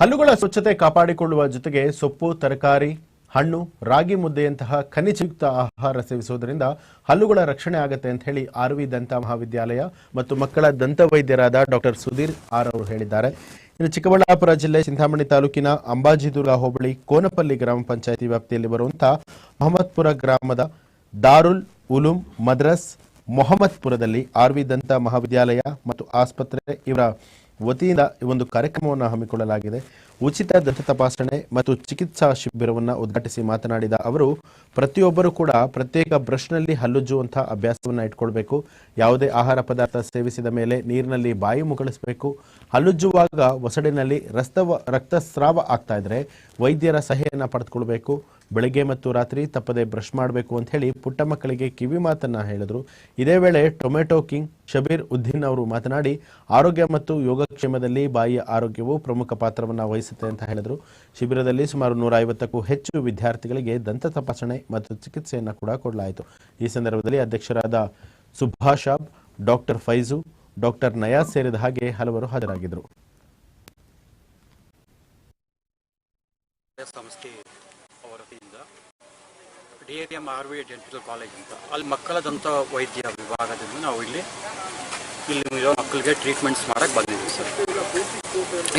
ಹಲ್ಲುಗಳ ಸ್ವಚ್ಛತೆ ಕಾಪಾಡಿಕೊಳ್ಳುವ ಜೊತೆಗೆ ಸೊಪ್ಪು, ತರಕಾರಿ, ಹಣ್ಣು, ರಾಗಿ ಮುದ್ದೆಯಂತಹ ಖನಿಜಯುಕ್ತ ಆಹಾರ ಸೇವಿಸುವುದರಿಂದ ಹಲ್ಲುಗಳ ರಕ್ಷಣೆ ಆಗುತ್ತೆ ಅಂತ ಹೇಳಿ ಆರ್ವಿ ದಂತ ಮಹಾವಿದ್ಯಾಲಯ ಮತ್ತು ಮಕ್ಕಳ ದಂತ ವೈದ್ಯರಾದ ಡಾಕ್ಟರ್ ಸುಧೀರ್ ಆರ್ ಅವರು ಹೇಳಿದ್ದಾರೆ. ಇನ್ನು ಚಿಕ್ಕಬಳ್ಳಾಪುರ ಜಿಲ್ಲೆ ಚಿಂತಾಮಣಿ ತಾಲೂಕಿನ ಅಂಬಾಜಿದುರ್ಗ ಹೋಬಳಿ ಕೋನಪಲ್ಲಿ ಗ್ರಾಮ ಪಂಚಾಯಿತಿ ವ್ಯಾಪ್ತಿಯಲ್ಲಿ ಬರುವಂತಹ ಮಹಮ್ಮದ್ಪುರ ಗ್ರಾಮದ ದಾರುಲ್ ಉಲುಂ ಮದ್ರಸ್ ಮೊಹಮ್ಮದ್ಪುರದಲ್ಲಿ ಆರ್ವಿ ದಂತ ಮಹಾವಿದ್ಯಾಲಯ ಮತ್ತು ಆಸ್ಪತ್ರೆ ಇವರ ವತಿಯಿಂದ ಈ ಒಂದು ಕಾರ್ಯಕ್ರಮವನ್ನು ಹಮ್ಮಿಕೊಳ್ಳಲಾಗಿದೆ. ಉಚಿತ ದಂತ ತಪಾಸಣೆ ಮತ್ತು ಚಿಕಿತ್ಸಾ ಶಿಬಿರವನ್ನು ಉದ್ಘಾಟಿಸಿ ಮಾತನಾಡಿದ ಅವರು, ಪ್ರತಿಯೊಬ್ಬರು ಕೂಡ ಪ್ರತ್ಯೇಕ ಬ್ರಷ್ನಲ್ಲಿ ಹಲ್ಲುಜ್ಜುವಂತಹ ಅಭ್ಯಾಸವನ್ನು ಇಟ್ಕೊಳ್ಬೇಕು. ಯಾವುದೇ ಆಹಾರ ಪದಾರ್ಥ ಸೇವಿಸಿದ ಮೇಲೆ ನೀರಿನಲ್ಲಿ ಬಾಯಿ ಮುಗಳಿಸಬೇಕು. ಹಲ್ಲುಜ್ಜುವಾಗ ಒಸಡಿನಲ್ಲಿ ರಕ್ತ ರಕ್ತಸ್ರಾವ ಆಗ್ತಾ ಇದ್ರೆ ವೈದ್ಯರ ಸಹಾಯನ ಪಡೆದುಕೊಳ್ಬೇಕು. ಬೆಳಿಗ್ಗೆ ಮತ್ತು ರಾತ್ರಿ ತಪ್ಪದೆ ಬ್ರಷ್ ಮಾಡಬೇಕು ಅಂತ ಹೇಳಿ ಪುಟ್ಟ ಮಕ್ಕಳಿಗೆ ಕಿವಿ ಮಾತನ್ನ ಹೇಳಿದ್ರು. ಇದೇ ವೇಳೆ ಟೊಮೆಟೊ ಕಿಂಗ್ ಶಬೀರ್ ಉದ್ದೀನ್ ಅವರು ಮಾತನಾಡಿ, ಆರೋಗ್ಯ ಮತ್ತು ಯೋಗಕ್ಷೇಮದಲ್ಲಿ ಬಾಯಿಯ ಆರೋಗ್ಯವು ಪ್ರಮುಖ ಪಾತ್ರವನ್ನು ವಹಿಸುತ್ತೆ ಅಂತ ಹೇಳಿದ್ರು. ಶಿಬಿರದಲ್ಲಿ ಸುಮಾರು ನೂರ ಐವತ್ತಕ್ಕೂ ಹೆಚ್ಚು ವಿದ್ಯಾರ್ಥಿಗಳಿಗೆ ದಂತ ತಪಾಸಣೆ ಮತ್ತು ಚಿಕಿತ್ಸೆಯನ್ನು ಕೂಡ ಕೊಡಲಾಯಿತು. ಈ ಸಂದರ್ಭದಲ್ಲಿ ಅಧ್ಯಕ್ಷರಾದ ಸುಭಾಷಾಬ್ ಡಾಕ್ಟರ್ ಫೈಜು ಡಾಕ್ಟರ್ ನಯಾಸ್ ಸೇರಿದ ಹಾಗೆ ಹಲವರು ಹಾಜರಾಗಿದ್ದರು. ಅವರ ವತಿಯಿಂದ D A R V dental college ಅಂತ. ಅಲ್ಲಿ ಮಕ್ಕಳ ದಂತ ವೈದ್ಯ ವಿಭಾಗದಿಂದ ನಾವು ಇಲ್ಲಿ ಇಲ್ಲಿ ಇರೋ ಮಕ್ಕಳಿಗೆ ಟ್ರೀಟ್ಮೆಂಟ್ಸ್ ಮಾಡಕ್ಕೆ ಬಂದಿದ್ದೀವಿ ಸರ್.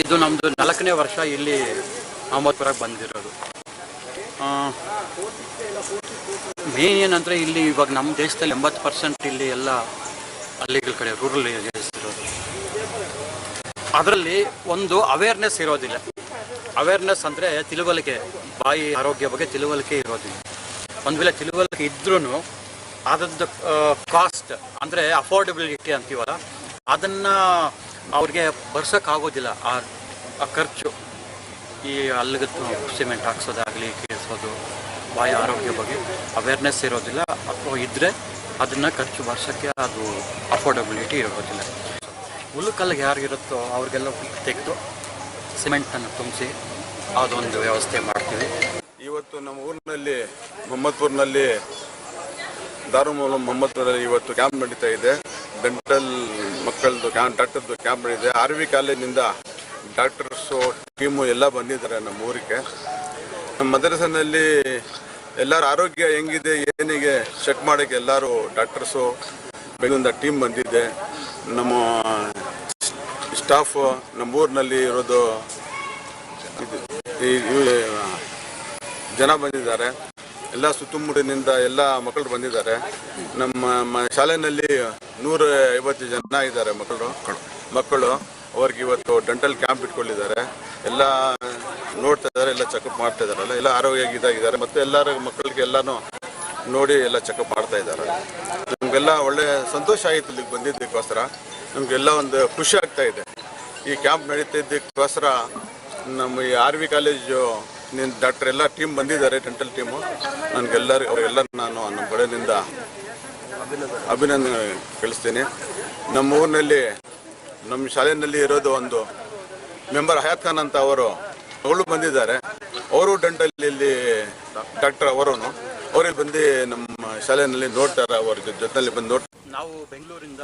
ಇದು ನಮ್ಮದು ನಾಲ್ಕನೇ ವರ್ಷ ಇಲ್ಲಿ ಅಹಮದ್ಪುರಕ್ಕೆ ಬಂದಿರೋದು. ಮೇನ್ ಏನಂದರೆ ಇಲ್ಲಿ ಇವಾಗ ನಮ್ಮ ದೇಶದಲ್ಲಿ ಎಂಬತ್ತು ಪರ್ಸೆಂಟ್ ಇಲ್ಲಿ ಎಲ್ಲ ಹಳ್ಳಿಗಳ ಕಡೆ ರೂರಲ್ ಏರಿಯಾಸ್ ಇರೋದು. ಅದರಲ್ಲಿ ಒಂದು ಅವೇರ್ನೆಸ್ ಇರೋದಿಲ್ಲ. ಅವೇರ್ನೆಸ್ ಅಂದರೆ ತಿಳುವಳಿಕೆ. ಬಾಯಿ ಆರೋಗ್ಯ ಬಗ್ಗೆ ತಿಳುವಳಿಕೆ ಇರೋದಿಲ್ಲ. ಒಂದು ವೇಳೆ ತಿಳುವಳಿಕೆ ಇದ್ರೂ ಅದರದ್ದು ಕಾಸ್ಟ್ ಅಂದರೆ ಅಫೋರ್ಡೆಬಿಲಿಟಿ ಅಂತೀವಲ್ಲ, ಅದನ್ನು ಅವ್ರಿಗೆ ಬರ್ಸೋಕ್ಕಾಗೋದಿಲ್ಲ. ಆ ಆ ಖರ್ಚು. ಈ ಅಲ್ಲಿಗೆ ಸಿಮೆಂಟ್ ಹಾಕ್ಸೋದಾಗಲಿ, ಕೇಳಿಸೋದು, ಬಾಯಿ ಆರೋಗ್ಯ ಬಗ್ಗೆ ಅವೇರ್ನೆಸ್ ಇರೋದಿಲ್ಲ. ಅಥವಾ ಇದ್ದರೆ ಅದನ್ನು ಖರ್ಚು ಬರ್ಸೋಕ್ಕೆ ಅದು ಅಫೋರ್ಡೆಬಿಲಿಟಿ ಇರೋದಿಲ್ಲ. ಹುಲ್ಲುಕಲ್ಲಿಗೆ ಯಾರಿಗಿರುತ್ತೋ ಅವ್ರಿಗೆಲ್ಲ ತೆಗೆದು ಸಿಮೆಂಟನ್ನು ತುಂಬಿಸಿ ಅದೊಂದು ವ್ಯವಸ್ಥೆ ಮಾಡ್ತೀವಿ. ಇವತ್ತು ನಮ್ಮ ಊರಿನಲ್ಲಿ ಮೊಹಮ್ಮದ್ಪುರ್ನಲ್ಲಿ ದಾರುಮೂಲ ಮೊಹಮ್ಮದ್ಪುರಲ್ಲಿ ಇವತ್ತು ಕ್ಯಾಂಪ್ ನಡೀತಾ ಇದೆ. ಡೆಂಟಲ್ ಮಕ್ಕಳದು ಕ್ಯಾಂಪ್ ಡಾಕ್ಟರ್ದು ಕ್ಯಾಂಪ್ ನಡೀತಿದೆ ಆರ್ ವಿ ಕಾಲೇಜಿನಿಂದ ಡಾಕ್ಟರ್ಸು, ಟೀಮು ಎಲ್ಲ ಬಂದಿದ್ದಾರೆ ನಮ್ಮ ಊರಿಗೆ. ನಮ್ಮ ಮದ್ರಸನಲ್ಲಿ ಎಲ್ಲರ ಆರೋಗ್ಯ ಹೆಂಗಿದೆ, ಏನಿಗೆ ಚೆಕ್ ಮಾಡೋಕ್ಕೆ ಎಲ್ಲರೂ ಡಾಕ್ಟರ್ಸು, ಬೆಂಗಳೂರಿಂದ ಟೀಮ್ ಬಂದಿದೆ. ನಮ್ಮ ಸ್ಟಾಫ್ ನಮ್ಮ ಊರಿನಲ್ಲಿ ಇರೋದು ಇದು ಜನ ಬಂದಿದ್ದಾರೆ. ಎಲ್ಲ ಸುತ್ತಮುತ್ತಲಿನಿಂದ ಎಲ್ಲ ಮಕ್ಕಳು ಬಂದಿದ್ದಾರೆ. ನಮ್ಮ ಶಾಲೆಯಲ್ಲಿ ನೂರ ಐವತ್ತು ಜನ ಇದ್ದಾರೆ ಮಕ್ಕಳು. ಮಕ್ಕಳು ಅವ್ರಿಗೆ ಇವತ್ತು ಡೆಂಟಲ್ ಕ್ಯಾಂಪ್ ಇಟ್ಕೊಂಡಿದ್ದಾರೆ. ಎಲ್ಲ ನೋಡ್ತಾ ಇದ್ದಾರೆ, ಎಲ್ಲ ಚೆಕಪ್ ಮಾಡ್ತಾ ಇದ್ದಾರಲ್ಲ ಎಲ್ಲ ಆರೋಗ್ಯ ಇದಾಗಿದ್ದಾರೆ ಮತ್ತು ಎಲ್ಲರ ಮಕ್ಕಳಿಗೆ ಎಲ್ಲಾನು ನೋಡಿ ಎಲ್ಲ ಚೆಕಪ್ ಮಾಡ್ತಾ ಇದ್ದಾರೆ. ನಮಗೆಲ್ಲ ಒಳ್ಳೆ ಸಂತೋಷ ಆಯಿತು ಇಲ್ಲಿಗೆ ಬಂದಿದ್ದಕ್ಕೋಸ್ಕರ. ನಮಗೆಲ್ಲ ಒಂದು ಖುಷಿ ಆಗ್ತಾ ಇದೆ. ಈ ಕ್ಯಾಂಪ್ ನಡೀತಿದ್ದಕ್ಕೋಸ್ಕರ ನಮ್ಮ ಈ ಆರ್ ವಿ ಕಾಲೇಜು ನಿನ್ನ ಡಾಕ್ಟರ್ ಎಲ್ಲ ಟೀಮ್ ಬಂದಿದ್ದಾರೆ ಡೆಂಟಲ್ ಟೀಮು ನನಗೆಲ್ಲರೂ, ಅವರೆಲ್ಲ ನಾನು ನಮ್ಮ ಕಡೆಯಿಂದ ಅಭಿನಂದನೆ ತಿಳಿಸ್ತೀನಿ ನಮ್ಮ ಊರಿನಲ್ಲಿ ನಮ್ಮ ಶಾಲೆಯಲ್ಲಿ ಇರೋದು ಒಂದು ಮೆಂಬರ್ ಹಯಾತ್ ಖಾನ್ ಅಂತ ಅವರು ಅವಳು ಬಂದಿದ್ದಾರೆ. ಅವರು ಡೆಂಟಲ್ಲಿ ಡಾಕ್ಟರ್ ಅವರು ಅವ್ರಿಗೆ ಬಂದು ನಮ್ಮ ಶಾಲೆಯಲ್ಲಿ ನೋಡ್ತಾರೆ, ಅವ್ರ ಜೊತೆಯಲ್ಲಿ ಬಂದು ನೋಡ್ತಾರೆ. ನಾವು ಬೆಂಗಳೂರಿಂದ